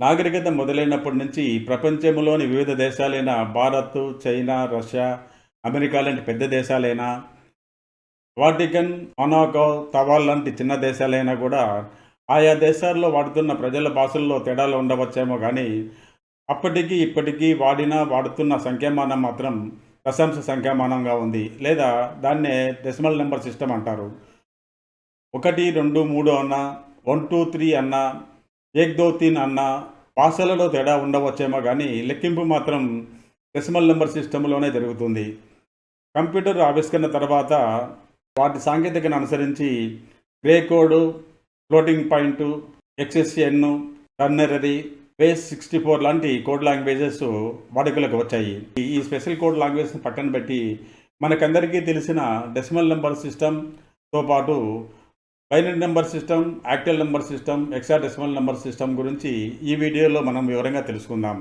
నాగరికత మొదలైనప్పటి నుంచి ప్రపంచంలోని వివిధ దేశాలైన భారత్ చైనా రష్యా అమెరికా లాంటి పెద్ద దేశాలైనా వాటికన్ మొనాకో తవాల్ లాంటి చిన్న దేశాలైనా కూడా ఆయా దేశాల్లో వాడుతున్న ప్రజల భాషల్లో తేడాలు ఉండవచ్చేమో కానీ అప్పటికి ఇప్పటికీ వాడిన వాడుతున్న సంఖ్యామానం మాత్రం దశాంశ సంఖ్యామానంగా ఉంది. లేదా దాన్నే డెసిమల్ నెంబర్ సిస్టమ్ అంటారు. ఒకటి రెండు మూడు అన్న వన్ టూ త్రీ అన్న ఏక్ దో తీన్ అన్న భాషలలో తేడా ఉండవచ్చేమో కానీ లెక్కింపు మాత్రం డెసిమల్ నెంబర్ సిస్టంలోనే జరుగుతుంది. కంప్యూటర్ ఆవిష్కరణ తర్వాత వాటి సాంకేతికను అనుసరించి Gray code floating point excess N ternary base sixty four లాంటి కోడ్ లాంగ్వేజెస్ వాడుకలకు వచ్చాయి. ఈ స్పెషల్ కోడ్ లాంగ్వేజ్ పక్కన పెట్టి మనకందరికీ తెలిసిన డెసిమల్ నెంబర్ సిస్టమ్తో పాటు binary number system octal number system hexadecimal number system గురించి ఈ వీడియోలో మనం వివరంగా తెలుసుకుందాం.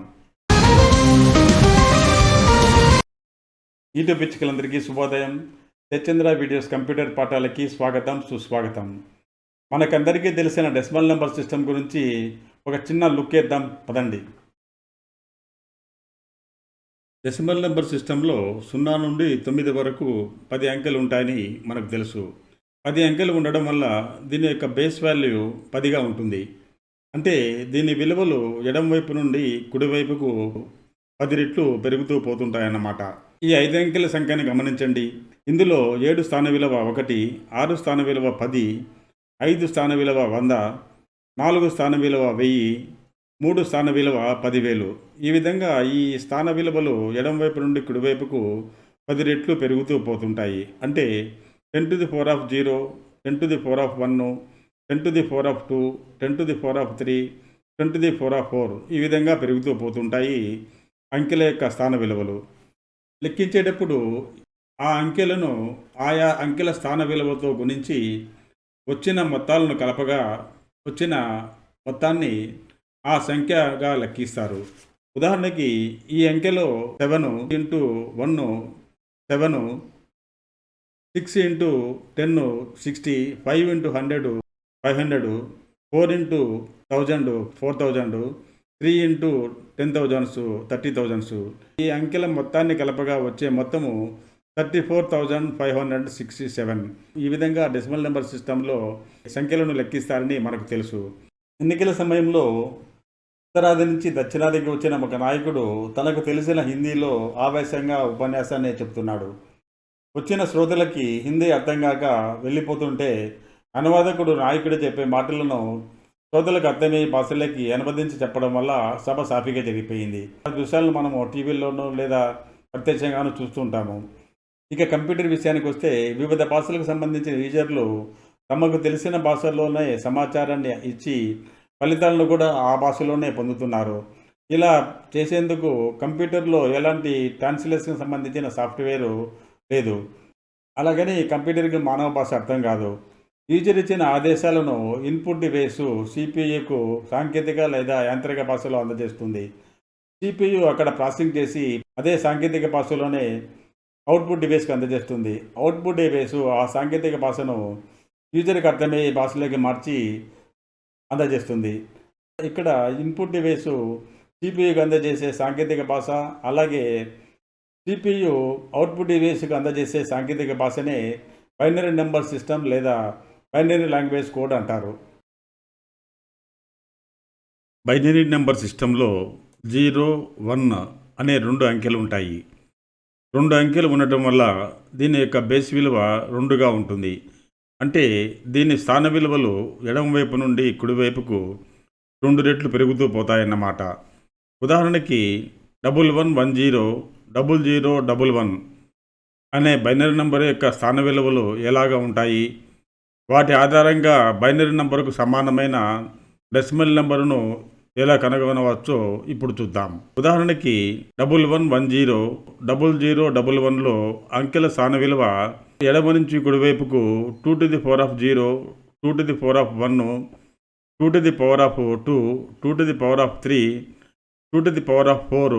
యూట్యూబ్ పిచ్చుకలందరికీ శుభోదయం. సత్యేంద్ర వీడియోస్ కంప్యూటర్ పాఠాలకి స్వాగతం సుస్వాగతం. మనకందరికీ తెలిసిన డెసిమల్ నెంబర్ సిస్టమ్ గురించి ఒక చిన్న లుక్ వేద్దాం పదండి. డెసిమల్ నెంబర్ సిస్టంలో సున్నా నుండి తొమ్మిది వరకు పది అంకెలు ఉంటాయని మనకు తెలుసు. పది అంకెలు ఉండడం వల్ల దీని యొక్క బేస్ వాల్యూ పదిగా ఉంటుంది. అంటే దీని విలువలు ఎడం వైపు నుండి కుడివైపుకు పది రెట్లు పెరుగుతూ పోతుంటాయన్నమాట. ఈ ఐదు అంకెల సంఖ్యను గమనించండి. ఇందులో ఏడు స్థాన విలువ ఒకటి ఆరు స్థాన విలువ పది ఐదు స్థాన విలువ వంద నాలుగు స్థాన విలువ వెయ్యి మూడు స్థాన విలువ పదివేలు. ఈ విధంగా ఈ స్థాన విలువలు ఎడం వైపు నుండి కుడివైపుకు పది రెట్లు పెరుగుతూ పోతుంటాయి. అంటే ten to the four of zero ten to the four of one ten to the four of two ten to the four of three ten to the four of four ఈ విధంగా పెరుగుతూ పోతుంటాయి అంకెల యొక్క స్థాన విలువలు. లెక్కించేటప్పుడు ఆ అంకెలను ఆయా అంకెల స్థాన విలువతో గుణించి వచ్చిన మొత్తాలను కలపగా వచ్చిన మొత్తాన్ని ఆ సంఖ్యగా లెక్కిస్తారు. ఉదాహరణకి ఈ అంకెలో seven into one seven six into ten sixty five into hundred five hundred four into thousand four thousand three into ten thousands thirty thousands. ఈ అంకెల మొత్తాన్ని కలపగా వచ్చే మొత్తము thirty four thousand five hundred sixty seven. ఈ విధంగా decimal number సిస్టంలో సంఖ్యలను లెక్కిస్తారని మనకు తెలుసు. ఎన్నికల సమయంలో ఉత్తరాది నుంచి దక్షిణాదికి వచ్చిన ఒక నాయకుడు తనకు తెలిసిన హిందీలో ఆవేశంగా ఉపన్యాసాన్ని చెప్తున్నాడు. వచ్చిన శ్రోతలకి హిందీ అర్థం కాక వెళ్ళిపోతుంటే అనువాదకుడు నాయకుడు చెప్పే మాటలను శ్రోతలకు అర్థమయ్యే భాషలకి అనువదించి చెప్పడం వల్ల సభ సాఫీగా జరిగిపోయింది. ఆ దృశ్యాలను మనము టీవీల్లోనూ లేదా ప్రత్యక్షంగానూ చూస్తుంటాము ఇక కంప్యూటర్ విషయానికి వస్తే వివిధ భాషలకు సంబంధించిన యూజర్లు తమకు తెలిసిన భాషల్లోనే సమాచారాన్ని ఇచ్చి ఫలితాలను కూడా ఆ భాషలోనే పొందుతున్నారు. ఇలా చేసేందుకు కంప్యూటర్లో ఎలాంటి ట్రాన్స్లేషన్ సంబంధించిన సాఫ్ట్వేరు లేదు. అలాగని కంప్యూటర్కి మానవ భాష అర్థం కాదు. యూజర్ ఇచ్చిన ఆదేశాలను ఇన్పుట్ డివైసు సిపియుకు సాంకేతిక లేదా యాంత్రిక భాషలో అందజేస్తుంది. సిపియు అక్కడ ప్రాసెసింగ్ చేసి అదే సాంకేతిక భాషలోనే అవుట్పుట్ డివైస్కి అందజేస్తుంది. అవుట్పుట్ డివైసు ఆ సాంకేతిక భాషను యూజర్కి అర్థమయ్యే భాషలోకి మార్చి అందజేస్తుంది. ఇక్కడ ఇన్పుట్ డివైసు సిపియుకి అందజేసే సాంకేతిక భాష అలాగే సిపియు అవుట్పుట్ డివైస్కి అందజేసే సాంకేతిక భాషనే బైనరీ నెంబర్ సిస్టమ్ లేదా బైనరీ లాంగ్వేజ్ కోడ్ అంటారు. బైనరీ నెంబర్ సిస్టంలో జీరో వన్ అనే రెండు అంకెలు ఉంటాయి. రెండు అంకెలు ఉండటం వల్ల దీని యొక్క బేస్ విలువ రెండుగా ఉంటుంది. అంటే దీని స్థాన విలువలు ఎడమవైపు నుండి కుడివైపుకు రెండు రెట్లు పెరుగుతూ పోతాయన్నమాట. ఉదాహరణకి double one one zero double zero double one అనే బైనరీ నంబర్ యొక్క స్థాన విలువలు ఎలాగా ఉంటాయి? వాటి ఆధారంగా బైనరీ నంబరుకు సమానమైన డెసిమల్ నెంబరును ఎలా కనుగొనవచ్చో ఇప్పుడు చూద్దాం. ఉదాహరణకి double one one zero double zero double వన్లో అంకెల స్థాన విలువ ఎడమ నుంచి కుడివైపుకు two to the power of zero two to the power of one two to the power of two two to the power of three two to the power of four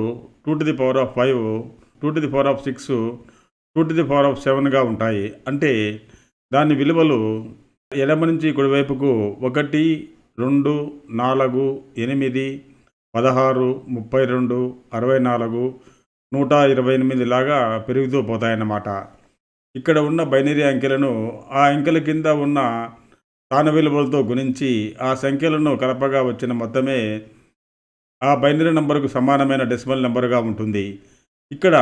two to the power of five two to the power of six two to the power of సెవెన్గా ఉంటాయి. అంటే దాని విలువలు ఎడమ నుంచి కుడివైపుకు ఒకటి రెండు నాలుగు ఎనిమిది పదహారు ముప్పై రెండు అరవై నాలుగు నూట ఇరవై ఎనిమిది లాగా పెరుగుతూ పోతాయన్నమాట. ఇక్కడ ఉన్న బైనరీ అంకెలను ఆ అంకెల కింద ఉన్న స్థాన విలువలతో గుణించి ఆ సంఖ్యలను కలపగా వచ్చిన మొత్తమే ఆ బైనరీ నంబర్కు సమానమైన డెసిమల్ నెంబర్గా ఉంటుంది. ఇక్కడ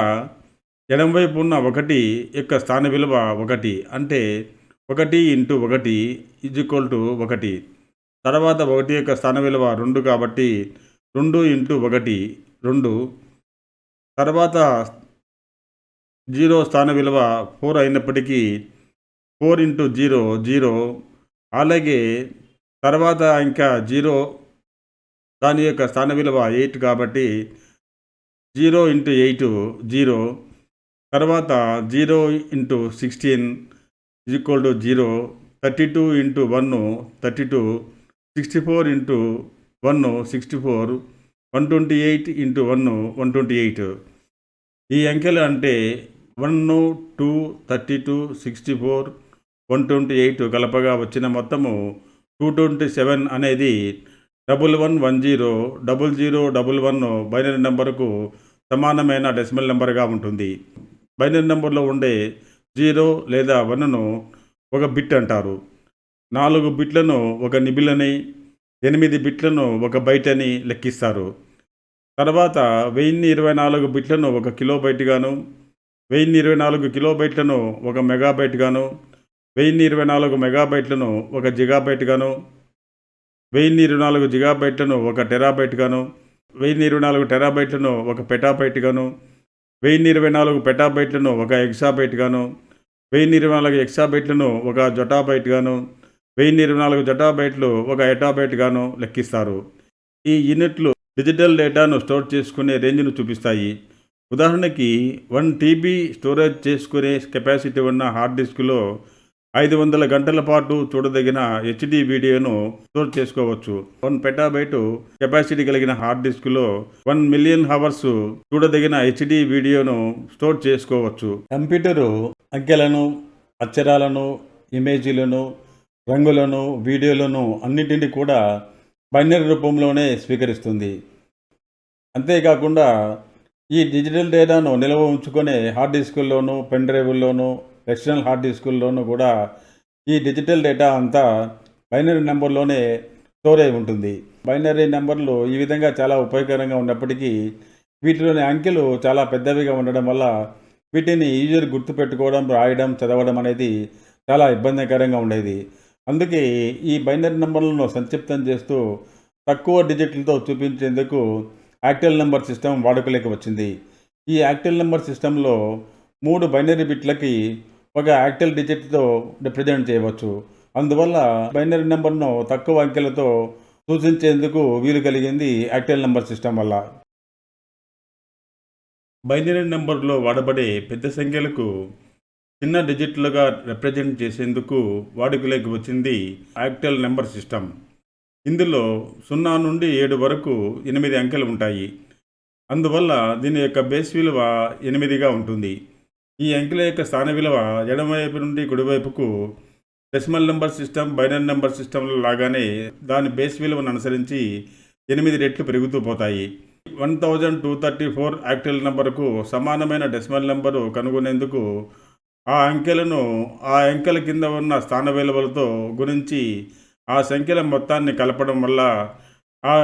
ఎడంవైపు ఉన్న ఒకటి యొక్క స్థాన విలువ ఒకటి అంటే ఒకటి ఇంటూ ఒకటి ఈజ్ ఈక్వల్ టు ఒకటి. తర్వాత ఒకటి యొక్క స్థాన విలువ రెండు కాబట్టి రెండు ఇంటూ ఒకటి రెండు. తర్వాత జీరో స్థాన విలువ ఫోర్ అయినప్పటికీ ఫోర్ ఇంటూ జీరో జీరో. అలాగే తర్వాత ఇంకా జీరో దాని యొక్క స్థాన విలువ ఎయిట్ కాబట్టి జీరో ఇంటూ ఎయిట్ జీరో. తర్వాత zero into sixteen equal to zero. Thirty two into one thirty two. Sixty four into one sixty four. One twenty eight into one one twenty eight. ఈ అంకెలు అంటే one two thirty two sixty four one twenty eight కలపగా వచ్చిన మొత్తము two twenty seven అనేది double one one zero double zero double one binary నెంబర్కు సమానమైన decimal నెంబర్గా ఉంటుంది. బైనరీ నెంబర్లో ఉండే జీరో లేదా వన్ను ఒక బిట్ అంటారు. నాలుగు బిట్లను ఒక నిబిలని ఎనిమిది బిట్లను ఒక బైట్ అని లెక్కిస్తారు. తర్వాత వెయ్యిన్ని ఇరవై నాలుగు బిట్లను ఒక కిలో బైట్గాను వెయ్యిన్ని ఇరవై నాలుగు కిలో బైట్లను ఒక మెగాబైట్గాను వెయ్యిన్ని ఇరవై నాలుగు మెగాబైట్లను ఒక జిగాబైట్గాను వెయ్యిన్ని ఇరవై నాలుగు జిగాబైట్లను ఒక టెరాబైట్గాను వెయ్యిన్ని ఇరవై నాలుగు టెరాబైట్లను ఒక పెటాబైట్గాను వెయ్యిన్ని ఇరవై నాలుగు పెటాబైట్లను ఒక ఎక్సాబైట్గాను వెయ్యిన్ని ఇరవై నాలుగు ఎక్సాబైట్లను ఒక జటాబైట్గాను వెయ్యిన్ని ఇరవై నాలుగు జటాబైట్లు ఒక ఎటాబైట్గాను లెక్కిస్తారు. ఈ యూనిట్లు డిజిటల్ డేటాను స్టోర్ చేసుకునే రేంజ్ను చూపిస్తాయి. ఉదాహరణకి వన్ టీబీ స్టోరేజ్ చేసుకునే కెపాసిటీ ఉన్న హార్డ్ డిస్క్లో ఐదు వందల గంటల పాటు చూడదగిన హెచ్డి వీడియోను స్టోర్ చేసుకోవచ్చు. వన్ పెటాబైట్ కెపాసిటీ కలిగిన హార్డ్ డిస్క్లో వన్ మిలియన్ హవర్స్ చూడదగిన హెచ్డి వీడియోను స్టోర్ చేసుకోవచ్చు. కంప్యూటరు అంకెలను అక్షరాలను ఇమేజీలను రంగులను వీడియోలను అన్నిటిని కూడా బైనరీ రూపంలోనే స్వీకరిస్తుంది. అంతేకాకుండా ఈ డిజిటల్ డేటాను నిల్వ ఉంచుకునే హార్డ్ డిస్కుల్లోనూ పెన్ డ్రైవుల్లోనూ ఎక్స్టర్నల్ హార్డ్ డిస్కుల్లోనూ కూడా ఈ డిజిటల్ డేటా అంతా బైనరీ నెంబర్లోనే స్టోర్ అయి ఉంటుంది. బైనరీ నెంబర్లు ఈ విధంగా చాలా ఉపయోగకరంగా ఉన్నప్పటికీ వీటిలోని అంకెలు చాలా పెద్దవిగా ఉండడం వల్ల వీటిని యూజర్ గుర్తుపెట్టుకోవడం రాయడం చదవడం అనేది చాలా ఇబ్బందికరంగా ఉండేది. అందుకే ఈ బైనరీ నెంబర్లను సంక్షిప్తం చేస్తూ తక్కువ డిజిట్లతో చూపించేందుకు యాక్టల్ నెంబర్ సిస్టమ్ వాడుకలోకి వచ్చింది. ఈ యాక్టల్ నెంబర్ సిస్టంలో మూడు బైనరీ బిట్లకి ఒక యాక్టల్ డిజిట్తో రిప్రజెంట్ చేయవచ్చు. అందువల్ల బైనరీ నెంబర్ను తక్కువ అంకెలతో సూచించేందుకు వీలు కలిగింది యాక్టల్ నెంబర్ సిస్టమ్ వల్ల. బైనరీ నెంబర్లో వాడబడే పెద్ద సంఖ్యలకు చిన్న డిజిట్లుగా రిప్రజెంట్ చేసేందుకు వాడుకలోకి వచ్చింది యాక్టల్ నెంబర్ సిస్టమ్. ఇందులో సున్నా నుండి ఏడు వరకు ఎనిమిది అంకెలు ఉంటాయి. అందువల్ల దీని యొక్క బేస్ విలువ ఎనిమిదిగా ఉంటుంది. ఈ అంకెల యొక్క స్థాన విలువ ఎడమవైపు నుండి కుడివైపుకు decimal number system binary number సిస్టంలో లాగానే దాని బేస్ విలువను అనుసరించి ఎనిమిది రెట్లు పెరుగుతూ పోతాయి. One thousand two thirty four octal నెంబర్కు సమానమైన డెసిమల్ నెంబరు కనుగొనేందుకు ఆ అంకెలను ఆ అంకెల కింద ఉన్న స్థాన విలువలతో గురించి ఆ సంఖ్యల మొత్తాన్ని కలపడం వల్ల ఆ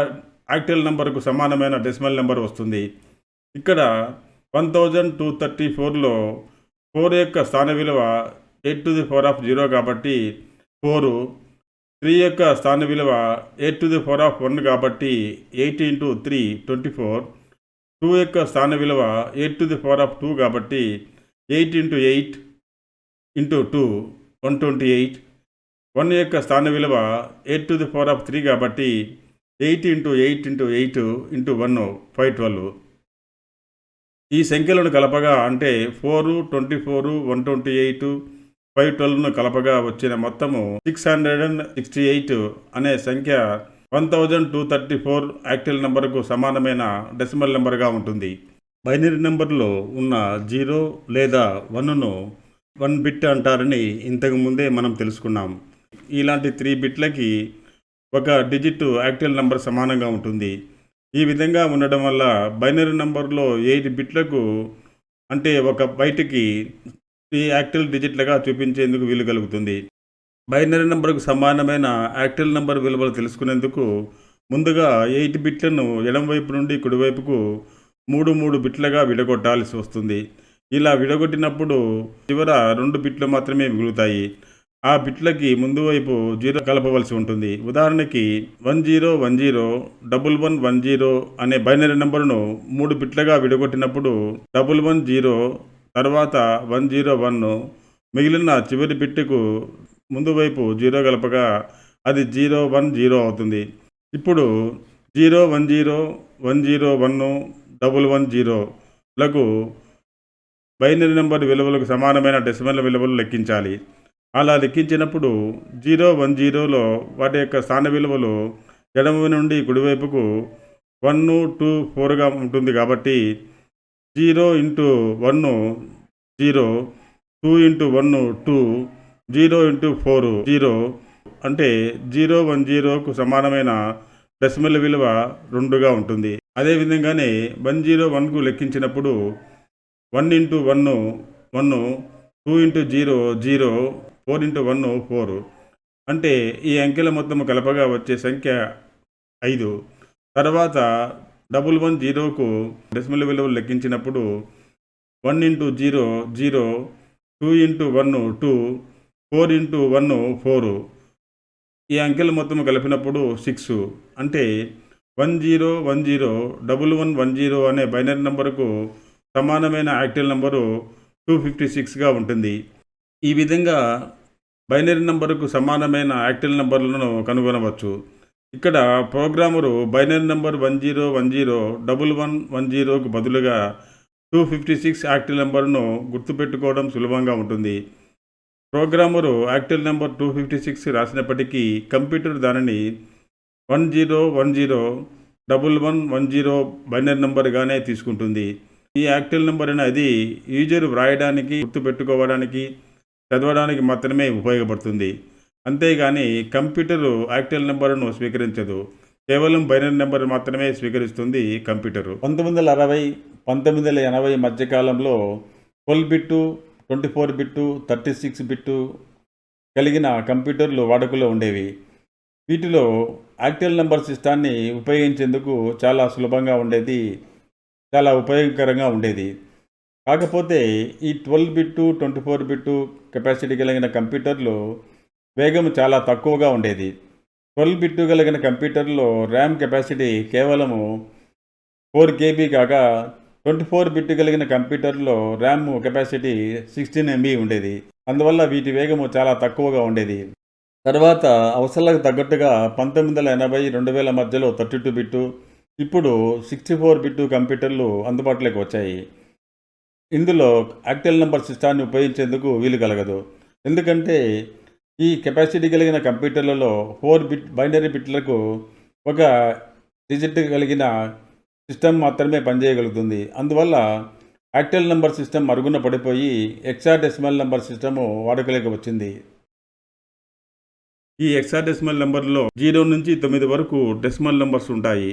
యాక్టల్ నెంబర్కు సమానమైన డెసిమల్ నెంబర్ వస్తుంది. ఇక్కడ వన్ థౌజండ్ టూ థర్టీ ఫోర్లో ఫోర్ యొక్క స్థాన విలువ eight to the four of zero కాబట్టి ఫోరు త్రీ యొక్క స్థాన విలువ eight to the four of one కాబట్టి eight into three twenty four two యొక్క స్థాన విలువ eight to the four of two కాబట్టి eight into eight into two one twenty eight one యొక్క స్థాన విలువ eight to the four of three కాబట్టి eight into eight into eight into one five twelve ఈ సంఖ్యలను కలపగా అంటే four twenty four one twenty eight five ట్వెల్వ్ను కలపగా వచ్చిన మొత్తము six hundred and sixty eight అనే సంఖ్య one thousand two thirty four active నెంబర్కు సమానమైన డెసిమల్ నెంబర్గా ఉంటుంది. బైనరీ నెంబర్లో ఉన్న జీరో లేదా వన్ను వన్ బిట్ అంటారని ఇంతకు ముందే మనం తెలుసుకున్నాం. ఇలాంటి త్రీ బిట్లకి ఒక డిజిట్ యాక్టివ్ నెంబర్ సమానంగా ఉంటుంది. ఈ విధంగా ఉండడం వల్ల బైనరీ నంబర్లో ఎయిట్ బిట్లకు అంటే ఒక బయటికి ఈ యాక్టిల్ డిజిట్లుగా చూపించేందుకు వీలు కలుగుతుంది. బైనరీ నంబర్కు సమానమైన యాక్టిల్ నంబర్ విలువలు తెలుసుకునేందుకు ముందుగా ఎయిట్ బిట్లను ఎడమవైపు నుండి కుడివైపుకు మూడు మూడు బిట్లుగా విడగొట్టాల్సి వస్తుంది. ఇలా విడగొట్టినప్పుడు చివర రెండు బిట్లు మాత్రమే మిగులుతాయి. ఆ బిట్లకి ముందు వైపు జీరో కలపవలసి ఉంటుంది. ఉదాహరణకి one zero one zero double one one zero అనే బైనరీ నెంబర్ను మూడు బిట్లుగా విడగొట్టినప్పుడు డబుల్ వన్ జీరో తర్వాత వన్ జీరో వన్ మిగిలిన చివరి బిట్టుకు ముందు వైపు జీరో కలపగా అది జీరో వన్ జీరో అవుతుంది. ఇప్పుడు zero one zero one zero one double one జీరోలకు binary number విలువలకు సమానమైన డెసిమల్ విలువలు లెక్కించాలి. అలా లెక్కించినప్పుడు జీరో వన్ జీరోలో వాటి యొక్క స్థాన విలువలు ఎడమ నుండి కుడివైపుకు వన్ టూ ఫోర్గా ఉంటుంది కాబట్టి zero into one zero two into one two zero into four zero అంటే జీరో వన్ జీరోకు సమానమైన డెసిమల్ విలువ రెండుగా ఉంటుంది. అదేవిధంగానే వన్ జీరో వన్కు లెక్కించినప్పుడు one into one one two into zero zero four into one four. అంటే ఈ అంకెల మొత్తం కలపగా వచ్చే సంఖ్య ఐదు. తర్వాత డబుల్ వన్ జీరోకు డెసిమల్ విలువలు లెక్కించినప్పుడు one into zero zero two into one two four into one four. ఈ అంకెలు మొత్తం కలిపినప్పుడు సిక్స్. అంటే one zero one zero double one one zero అనే బైనరీ నెంబర్కు సమానమైన యాక్టివ్ నెంబరు టూ ఫిఫ్టీ సిక్స్గా ఉంటుంది. ఈ విధంగా బైనరీ నంబరుకు సమానమైన యాక్టివ్ నంబర్లను కనుగొనవచ్చు. ఇక్కడ programmer binary number one zero one zero double one one జీరోకు బదులుగా టూ ఫిఫ్టీ సిక్స్ యాక్టివ్ నెంబర్ను గుర్తుపెట్టుకోవడం సులభంగా ఉంటుంది. Programmer active number two fifty six రాసినప్పటికీ computer దానిని one zero one zero double one one zero binary నెంబర్గానే తీసుకుంటుంది. ఈ యాక్టివ్ నెంబర్ అనేది user వ్రాయడానికి గుర్తుపెట్టుకోవడానికి చదవడానికి మాత్రమే ఉపయోగపడుతుంది. అంతేగాని కంప్యూటర్ యాక్టల్ నెంబర్ను స్వీకరించదు. కేవలం బైనరీ నెంబర్ మాత్రమే స్వీకరిస్తుంది కంప్యూటరు. పంతొమ్మిది వందల అరవై పంతొమ్మిది వందల ఎనభై మధ్యకాలంలో twelve bit twenty four bit thirty six bit కలిగిన కంప్యూటర్లు వాడుకలో ఉండేవి. వీటిలో యాక్టల్ నెంబర్ సిస్టాన్ని ఉపయోగించేందుకు చాలా సులభంగా ఉండేది చాలా ఉపయోగకరంగా ఉండేది. కాకపోతే ఈ twelve bit twenty four bit capacity కలిగిన కంప్యూటర్లు వేగం చాలా తక్కువగా ఉండేది. ట్వెల్వ్ బిట్టు కలిగిన కంప్యూటర్లో ర్యామ్ కెపాసిటీ కేవలము ఫోర్ కేబీ కాగా ట్వంటీ ఫోర్ బిట్ కలిగిన కంప్యూటర్లో ర్యామ్ కెపాసిటీ సిక్స్టీన్ ఎంబీ ఉండేది. అందువల్ల వీటి వేగము చాలా తక్కువగా ఉండేది. తర్వాత అవసరాలకు తగ్గట్టుగా పంతొమ్మిది వందల ఎనభై రెండు వేల మధ్యలో థర్టీ టూ బిట్టు ఇప్పుడు సిక్స్టీ ఫోర్ బిట్టు కంప్యూటర్లు అందుబాటులోకి వచ్చాయి. ఇందులో యాక్టెల్ నెంబర్ సిస్టాన్ని ఉపయోగించేందుకు వీలు కలగదు. ఎందుకంటే ఈ కెపాసిటీ కలిగిన కంప్యూటర్లలో ఫోర్ బిట్ బైనరీ బిట్లకు ఒక డిజిట్ కలిగిన సిస్టమ్ మాత్రమే పనిచేయగలుగుతుంది. అందువల్ల యాక్టెల్ నెంబర్ సిస్టమ్ మరుగున పడిపోయి ఎక్సాడెసిమల్ నెంబర్ సిస్టము వాడుకలోకి వచ్చింది. ఈ ఎక్సాడెసిమల్ నెంబర్లో జీరో నుంచి తొమ్మిది వరకు డెసిమల్ నెంబర్స్ ఉంటాయి.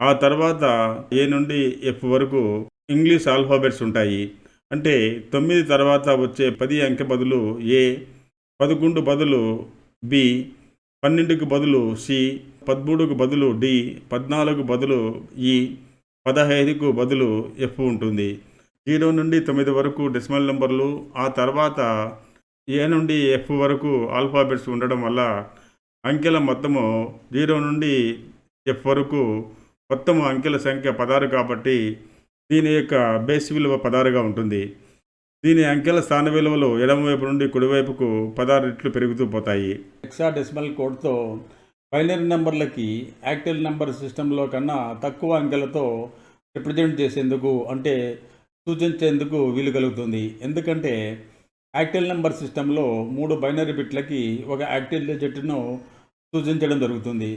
ఆ తర్వాత ఏ నుండి ఎఫ్ వరకు ఇంగ్లీష్ ఆల్ఫాబెట్స్ ఉంటాయి. అంటే తొమ్మిది తర్వాత వచ్చే పది అంకె బదులు ఏ పదకొండు బదులు బి పన్నెండుకు బదులు సి పదమూడుకు బదులు డి పద్నాలుగు బదులు ఈ పదహైదుకు బదులు ఎఫ్ ఉంటుంది. జీరో నుండి తొమ్మిది వరకు డెసిమల్ నెంబర్లు ఆ తర్వాత ఏ నుండి ఎఫ్ వరకు ఆల్ఫాబెట్స్ ఉండడం వల్ల అంకెల మొత్తము జీరో నుండి ఎఫ్ వరకు మొత్తము అంకెల సంఖ్య పదహారు కాబట్టి దీని యొక్క బేస్ విలువ పదహారుగా ఉంటుంది. దీని అంకెల స్థాన విలువలు ఎడమవైపు నుండి కుడివైపుకు పదహారు రెట్లు పెరుగుతూ పోతాయి. ఎక్సా డెసిమల్ కోడ్తో బైనరీ నెంబర్లకి యాక్టివ్ నెంబర్ సిస్టంలో కన్నా తక్కువ అంకెలతో రిప్రజెంట్ చేసేందుకు అంటే సూచించేందుకు వీలు కలుగుతుంది. ఎందుకంటే యాక్టివ్ నెంబర్ సిస్టంలో మూడు బైనరీ బిట్లకి ఒక యాక్టివ్ డిజిట్ను సూచించడం జరుగుతుంది.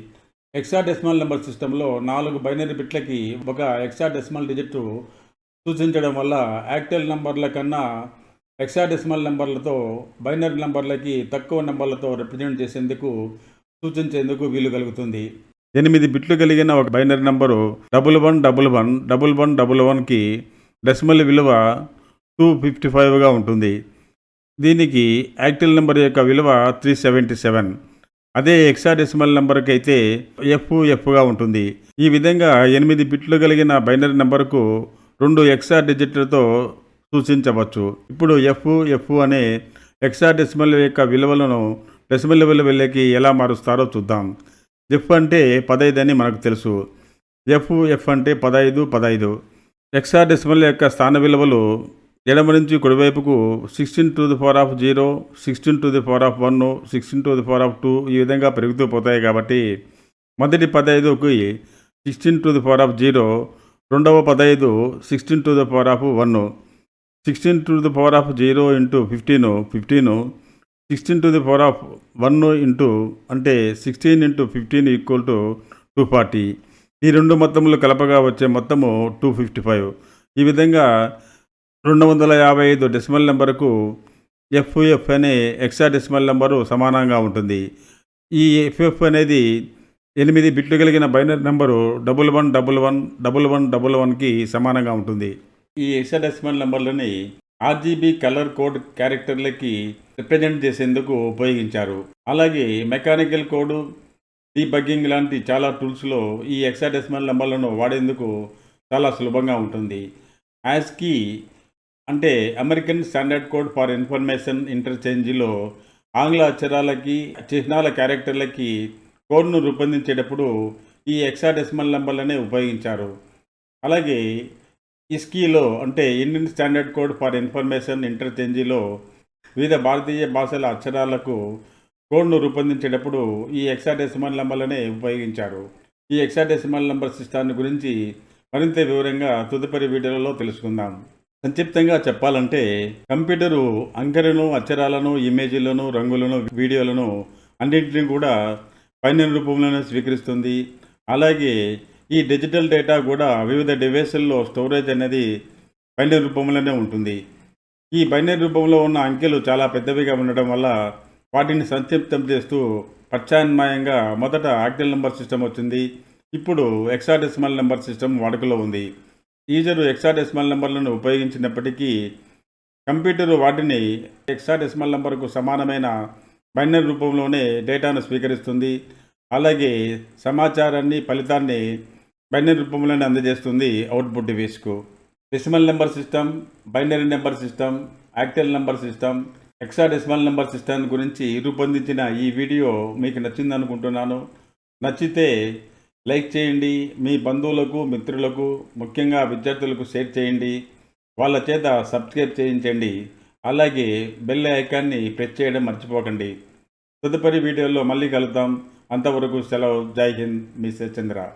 ఎక్సాడెసిమల్ నెంబర్ సిస్టంలో నాలుగు బైనరీ బిట్లకి ఒక ఎక్సాడెసిమల్ డిజిట్ సూచించడం వల్ల యాక్టెల్ నెంబర్ల కన్నా ఎక్సాడెసిమల్ నెంబర్లతో బైనరీ నెంబర్లకి తక్కువ నెంబర్లతో రిప్రజెంట్ చేసేందుకు సూచించేందుకు వీలు కలుగుతుంది. ఎనిమిది బిట్లు కలిగిన ఒక binary number double one double one double one double వన్కి డెసిమల్ విలువ టూ ఫిఫ్టీ ఫైవ్గా ఉంటుంది. దీనికి యాక్టెల్ నెంబర్ యొక్క విలువ త్రీ సెవెంటీ సెవెన్ అదే ఎక్సాడెసిమల్ నెంబర్కి అయితే ఎఫ్ ఎఫ్గా ఉంటుంది. ఈ విధంగా ఎనిమిది బిట్లు కలిగిన బైనరీ నెంబర్కు రెండు ఎక్సా డిజిట్లతో సూచించవచ్చు. ఇప్పుడు ఎఫ్ ఎఫ్ అనే ఎక్సా డెసిమల్ యొక్క విలువలను డెసిమల్ విలువలకి ఎలా మారుస్తారో చూద్దాం. ఎఫ్ అంటే పదైదు అని మనకు తెలుసు. ఎఫ్ ఎఫ్ అంటే పదైదు పదైదు. ఎక్సా డెసిమల్ యొక్క స్థాన విలువలు ఎడమ నుంచి కుడివైపుకు sixteen to the power of zero sixteen to the power of one sixteen to the power of two ఈ విధంగా పెరుగుతూ పోతాయి కాబట్టి మొదటి పదైదుకి sixteen to the power of zero రెండవ పదైదు sixteen to the power of one sixteen to the power of zero into fifteen fifteen sixteen to the power of one into అంటే sixteen into fifteen equal to two forty ఈ రెండు మొత్తములు కలపగా వచ్చే మొత్తము two fifty five ఈ విధంగా రెండు వందల యాభై ఐదు డెసిమల్ నెంబర్కు ఎఫ్ఎఫ్ అనే ఎక్సా డెసిమల్ నెంబరు సమానంగా ఉంటుంది. ఈ ఎఫ్ఎఫ్ అనేది ఎనిమిది బిట్లు కలిగిన binary number double one double one double one double వన్కి సమానంగా ఉంటుంది. ఈ ఎక్సా డెసిమల్ నెంబర్లని ఆర్జీబీ కలర్ కోడ్ క్యారెక్టర్లకి రిప్రజెంట్ చేసేందుకు ఉపయోగించారు. అలాగే మెకానికల్ కోడ్ డీబగ్గింగ్ లాంటి చాలా టూల్స్లో ఈ ఎక్సాడెసిమల్ నెంబర్లను వాడేందుకు చాలా సులభంగా ఉంటుంది. యాజ్కి అంటే American standard code for information ఇంటర్చేంజ్లో ఆంగ్ల అక్షరాలకి చిహ్నాల క్యారెక్టర్లకి కోడ్ను రూపొందించేటప్పుడు ఈ ఎక్సాడెసిమల్ నెంబర్లనే ఉపయోగించారు. అలాగే ఇస్కీలో అంటే Indian standard code for information ఇంటర్చేంజ్లో వివిధ భారతీయ భాషల అక్షరాలకు కోడ్ను రూపొందించేటప్పుడు ఈ ఎక్సాడెసిమల్ నెంబర్లనే ఉపయోగించారు. ఈ ఎక్సాడెసిమల్ నెంబర్ సిస్టాన్ని గురించి మరింత వివరంగా తదుపరి వీడియోలలో తెలుసుకుందాం. సంక్షిప్తంగా చెప్పాలంటే కంప్యూటరు అంకెలను అక్షరాలను ఇమేజీలను రంగులను వీడియోలను అన్నింటినీ కూడా పైన రూపంలోనే స్వీకరిస్తుంది. అలాగే ఈ డిజిటల్ డేటా కూడా వివిధ డివైసుల్లో స్టోరేజ్ అనేది బైనరీ రూపంలోనే ఉంటుంది. ఈ బైనరీ రూపంలో ఉన్న అంకెలు చాలా పెద్దవిగా ఉండడం వల్ల వాటిని సంక్షిప్తం చేస్తూ ప్రత్యామ్నాయంగా మొదట ఆక్టల్ నెంబర్ సిస్టమ్ వచ్చింది. ఇప్పుడు ఎక్సాడెసిమల్ నెంబర్ సిస్టమ్ వాడుకలో ఉంది. యూజరు ఎక్సాడెసిమల్ నెంబర్లను ఉపయోగించినప్పటికీ కంప్యూటర్ వాటిని ఎక్సాడెసిమల్ నెంబర్కు సమానమైన బైనరీ రూపంలోనే డేటాను స్వీకరిస్తుంది. అలాగే సమాచారాన్ని ఫలితాన్ని బైనరీ రూపంలోనే అందజేస్తుంది output డివైస్కు. Decimal number system binary number system octal number system hexadecimal number system గురించి రూపొందించిన ఈ వీడియో మీకు నచ్చిందనుకుంటున్నాను. నచ్చితే లైక్ చేయండి. మీ బంధువులకు మిత్రులకు ముఖ్యంగా విద్యార్థులకు షేర్ చేయండి. వాళ్ళ చేత సబ్స్క్రైబ్ చేయించండి. అలాగే బెల్ ఐకాన్ని ప్రెస్ చేయడం మర్చిపోకండి. తదుపరి వీడియోలో మళ్ళీ కలుద్దాం. అంతవరకు సెలవు. జై హింద్. మీ చంద్ర